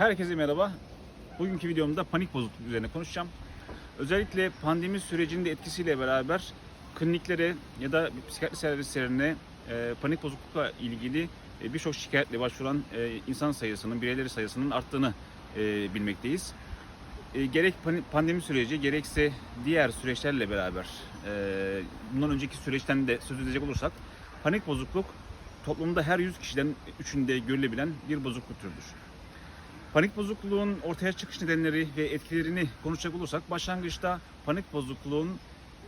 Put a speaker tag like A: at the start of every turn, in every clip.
A: Herkese merhaba. Bugünkü videomda panik bozukluk üzerine konuşacağım. Özellikle pandemi sürecinin de etkisiyle beraber kliniklere ya da psikiyatri servislerine e, panik bozuklukla ilgili e, birçok şikayetle başvuran e, insan sayısının, bireyleri sayısının arttığını e, bilmekteyiz. E, gerek pandemi süreci gerekse diğer süreçlerle beraber e, bundan önceki süreçten de söz edecek olursak panik bozukluk toplumda her 100 kişiden 3'ünde görülebilen bir bozukluk türüdür. Panik bozukluğun ortaya çıkış nedenleri ve etkilerini konuşacak olursak başlangıçta panik bozukluğun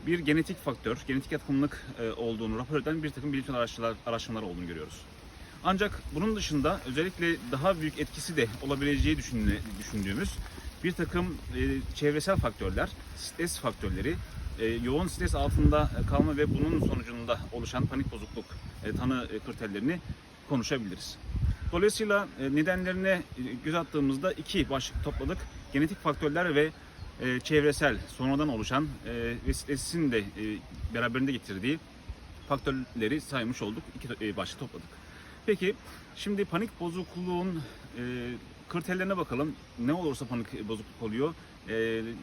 A: bir genetik faktör, genetik yatkınlık e, olduğunu rapor eden bir takım bilimsel araştırmalar, araştırmalar olduğunu görüyoruz. Ancak bunun dışında özellikle daha büyük etkisi de olabileceği düşündüğü- düşündüğümüz bir takım e, çevresel faktörler, stres faktörleri, e, yoğun stres altında kalma ve bunun sonucunda oluşan panik bozukluk tanı kriterlerini konuşabiliriz. Dolayısıyla e, nedenlerine e, göz attığımızda iki başlık topladık. Genetik faktörler ve e, çevresel sonradan oluşan ve stresin de beraberinde getirdiği faktörleri saymış olduk. İki başlık topladık. Peki şimdi panik bozukluğun kriterlerine bakalım. Ne olursa panik bozukluk oluyor.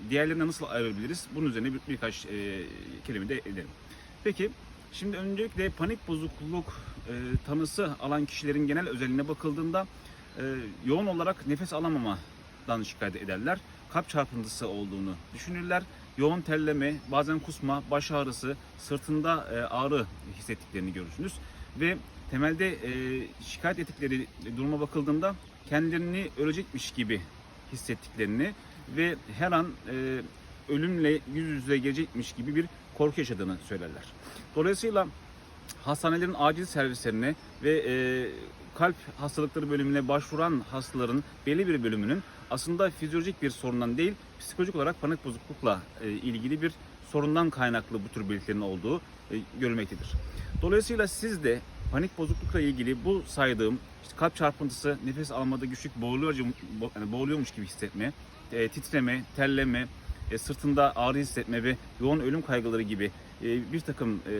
A: Diğerlerine nasıl ayırabiliriz? Bunun üzerine bir, birkaç kelime de edelim. Peki şimdi öncelikle panik bozukluk e, tanısı alan kişilerin genel özelliğine bakıldığında e, yoğun olarak nefes alamamadan şikayet ederler. Kalp çarpıntısı olduğunu düşünürler. Yoğun terleme, bazen kusma, baş ağrısı, sırtında e, ağrı hissettiklerini görürsünüz. Ve temelde e, şikayet ettikleri duruma bakıldığında kendilerini ölecekmiş gibi hissettiklerini ve her an e, ölümle yüz yüze gelecekmiş gibi bir korku yaşadığını söylerler. Dolayısıyla hastanelerin acil servislerine ve e, kalp hastalıkları bölümüne başvuran hastaların belli bir bölümünün aslında fizyolojik bir sorundan değil, psikolojik olarak panik bozuklukla e, ilgili bir sorundan kaynaklı bu tür belirtilerin olduğu e, görülmektedir. Dolayısıyla siz de panik bozuklukla ilgili bu saydığım işte kalp çarpıntısı, nefes almada güçlük, boğuluyor, yani boğuluyormuş gibi hissetme, e, titreme, terleme, e, sırtında ağrı hissetme ve yoğun ölüm kaygıları gibi e, bir takım e,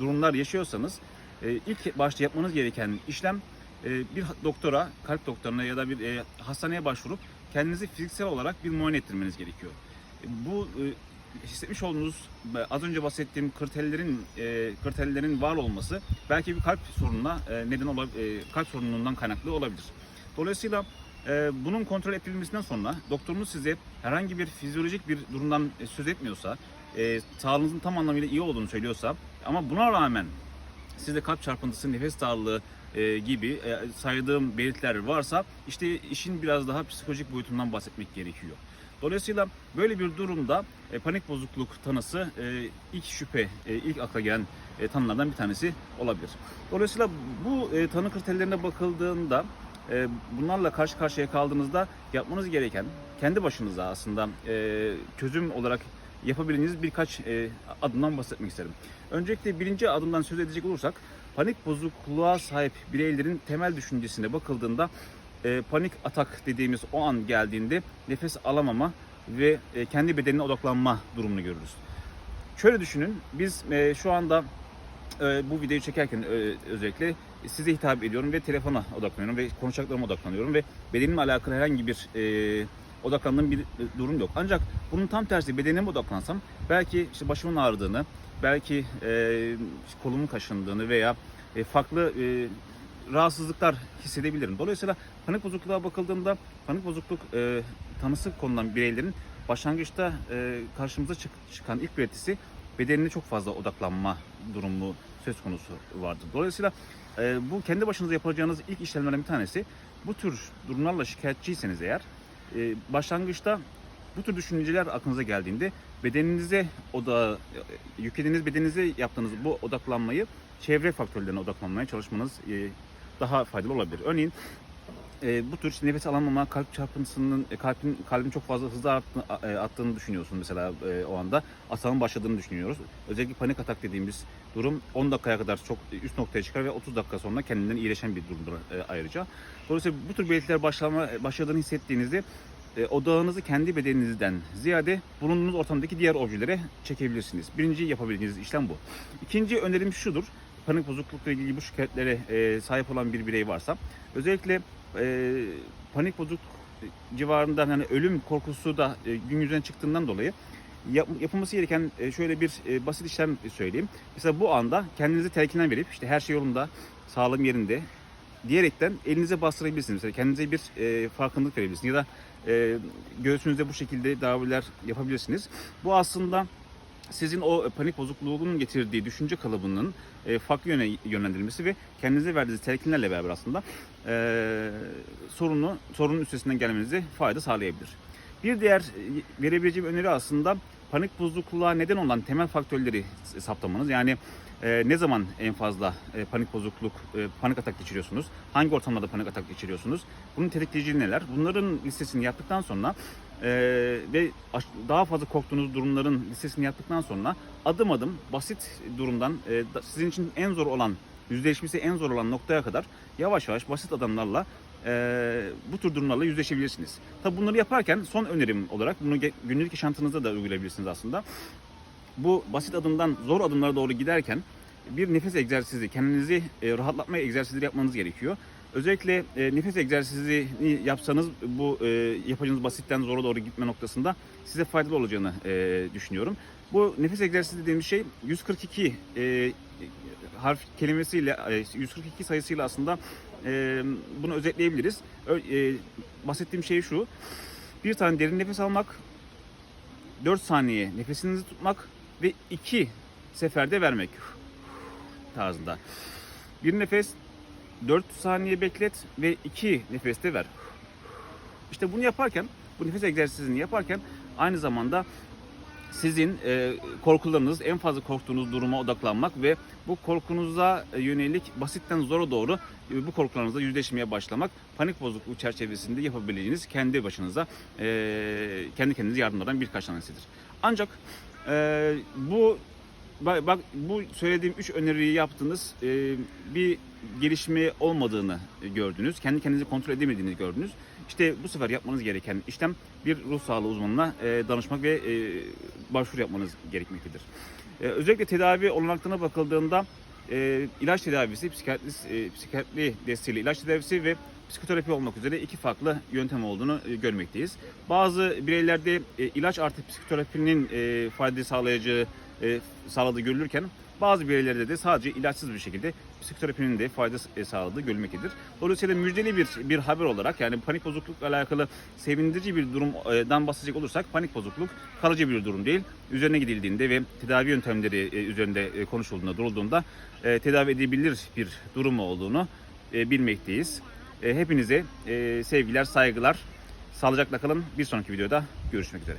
A: durumlar yaşıyorsanız e, ilk başta yapmanız gereken işlem e, bir doktora, kalp doktoruna ya da bir e, hastaneye başvurup kendinizi fiziksel olarak bir muayene ettirmeniz gerekiyor. E, Bu e, hissetmiş olduğunuz e, az önce bahsettiğim kriterlerin e, kriterlerin var olması belki bir kalp sorununa e, neden olabilir, kalp sorunundan kaynaklı olabilir. Dolayısıyla e, bunun kontrol edilmesinden sonra doktorunuz size herhangi bir fizyolojik bir durumdan e, söz etmiyorsa, e, sağlığınızın tam anlamıyla iyi olduğunu söylüyorsa ama buna rağmen sizde kalp çarpıntısı, nefes darlığı e, gibi saydığım belirtiler varsa işte işin biraz daha psikolojik boyutundan bahsetmek gerekiyor. Dolayısıyla böyle bir durumda e, panik bozukluk tanısı e, ilk şüphe, e, ilk akla gelen e, tanılardan bir tanesi olabilir. Dolayısıyla bu e, tanı kriterlerine bakıldığında e, bunlarla karşı karşıya kaldığınızda yapmanız gereken kendi başınıza aslında e, çözüm olarak yapabileceğiniz birkaç e, adımdan bahsetmek isterim. Öncelikle birinci adımdan söz edecek olursak panik bozukluğa sahip bireylerin temel düşüncesine bakıldığında e, panik atak dediğimiz o an geldiğinde nefes alamama ve kendi bedenine odaklanma durumunu görürüz. Şöyle düşünün biz şu anda bu videoyu çekerken özellikle size hitap ediyorum ve telefona odaklanıyorum ve konuşacaklarıma odaklanıyorum ve bedenimle alakalı herhangi bir e, odaklandığım bir e, durum yok. Ancak bunun tam tersi bedenime odaklansam belki işte başımın ağrıdığını, belki e, kolumun kaşındığını veya e, farklı e, rahatsızlıklar hissedebilirim. Dolayısıyla panik bozukluğa bakıldığında panik bozukluk e, tanısı konulan bireylerin başlangıçta e, karşımıza çık- çıkan ilk belirtisi bedenine çok fazla odaklanma durumu söz konusu vardır. Dolayısıyla e, bu kendi başınıza yapacağınız ilk işlemlerden bir tanesi bu tür durumlarla şikayetçiyseniz eğer e, başlangıçta bu tür düşünceler aklınıza geldiğinde bedeninize oda e, yüklediğiniz bedeninize yaptığınız bu odaklanmayı çevre faktörlerine odaklanmaya çalışmanız e, daha faydalı olabilir. Örneğin e, bu tür nefes alamama, kalp çarpıntısının, e, kalbin kalbin çok fazla hızlı arttı- e, attığını düşünüyorsun mesela e, o anda. Atağın başladığını düşünüyoruz. Özellikle panik atak dediğimiz durum 10 dakikaya kadar çok üst noktaya çıkar ve 30 dakika sonra kendinden iyileşen bir durumdur e, ayrıca. Dolayısıyla bu tür belirtiler başlama, başladığını hissettiğinizde e, odağınızı kendi bedeninizden ziyade bulunduğunuz ortamdaki diğer objelere çekebilirsiniz. Birinci yapabileceğiniz işlem bu. İkinci önerim şudur. Panik bozuklukla ilgili bu şikayetlere e, sahip olan bir birey varsa özellikle e, panik bozukluk civarında hani ölüm korkusu da e, gün yüzüne çıktığından dolayı yap- yapılması gereken e, şöyle bir e, basit işlem söyleyeyim. Mesela bu anda kendinizi telkinden verip işte her şey yolunda, sağlığım yerinde diyerekten elinize bastırabilirsiniz. Mesela kendinize bir e, farkındalık verebilirsiniz ya da e, göğsünüzde bu şekilde daviler yapabilirsiniz. Bu aslında sizin o panik bozukluğunun getirdiği düşünce kalıbının e, farklı yöne yönlendirilmesi ve kendinize verdiğiniz telkinlerle beraber aslında e, sorunu sorunun üstesinden gelmenize fayda sağlayabilir. Bir diğer e, verebileceğim öneri aslında panik bozukluğa neden olan temel faktörleri saptamanız. Yani e, ne zaman en fazla e, panik bozukluk, e, panik atak geçiriyorsunuz? Hangi ortamlarda panik atak geçiriyorsunuz? Bunun tetikleyici neler? Bunların listesini yaptıktan sonra e, ve daha fazla korktuğunuz durumların listesini yaptıktan sonra adım adım basit durumdan e, sizin için en zor olan, yüzleşmesi en zor olan noktaya kadar yavaş yavaş basit adımlarla e, bu tür durumlarla yüzleşebilirsiniz. Tabi bunları yaparken son önerim olarak bunu günlük yaşantınızda da uygulayabilirsiniz aslında. Bu basit adımdan zor adımlara doğru giderken bir nefes egzersizi, kendinizi e, rahatlatma egzersizleri yapmanız gerekiyor. Özellikle e, nefes egzersizini yapsanız bu e, yapacağınız basitten zora doğru gitme noktasında size faydalı olacağını e, düşünüyorum. Bu nefes egzersizi dediğimiz şey 142 e, harf kelimesiyle, e, 142 sayısıyla aslında e, bunu özetleyebiliriz. Ö- e, bahsettiğim şey şu. Bir tane derin nefes almak, 4 saniye nefesinizi tutmak ve 2 seferde vermek tarzında. Bir nefes 4 saniye beklet ve 2 nefeste ver. İşte bunu yaparken, bu nefes egzersizini yaparken aynı zamanda sizin e, korkularınız, en fazla korktuğunuz duruma odaklanmak ve bu korkunuza yönelik basitten zora doğru e, bu korkularınızla yüzleşmeye başlamak panik bozukluğu çerçevesinde yapabileceğiniz kendi başınıza e, kendi kendinize yardımlardan birkaç tanesidir. Ancak e, bu bak, bak bu söylediğim üç öneriyi yaptınız e, bir gelişme olmadığını gördünüz. Kendi kendinizi kontrol edemediğinizi gördünüz. İşte bu sefer yapmanız gereken işlem bir ruh sağlığı uzmanına e, danışmak ve e, başvuru yapmanız gerekmektedir. E, özellikle tedavi olanaklarına bakıldığında e, ilaç tedavisi, psikiyatri, e, psikiyatri desteğiyle ilaç tedavisi ve psikoterapi olmak üzere iki farklı yöntem olduğunu e, görmekteyiz. Bazı bireylerde e, ilaç artı psikoterapinin e, fayda sağlayacağı sağladığı görülürken bazı bireylerde de sadece ilaçsız bir şekilde psikoterapinin de fayda sağladığı görülmektedir. Dolayısıyla müjdeli bir bir haber olarak yani panik bozuklukla alakalı sevindirici bir durumdan bahsedecek olursak panik bozukluk kalıcı bir durum değil. Üzerine gidildiğinde ve tedavi yöntemleri üzerinde konuşulduğunda, durulduğunda tedavi edebilir bir durum olduğunu bilmekteyiz. E, Hepinize e, sevgiler, saygılar. Sağlıcakla kalın. Bir sonraki videoda görüşmek üzere.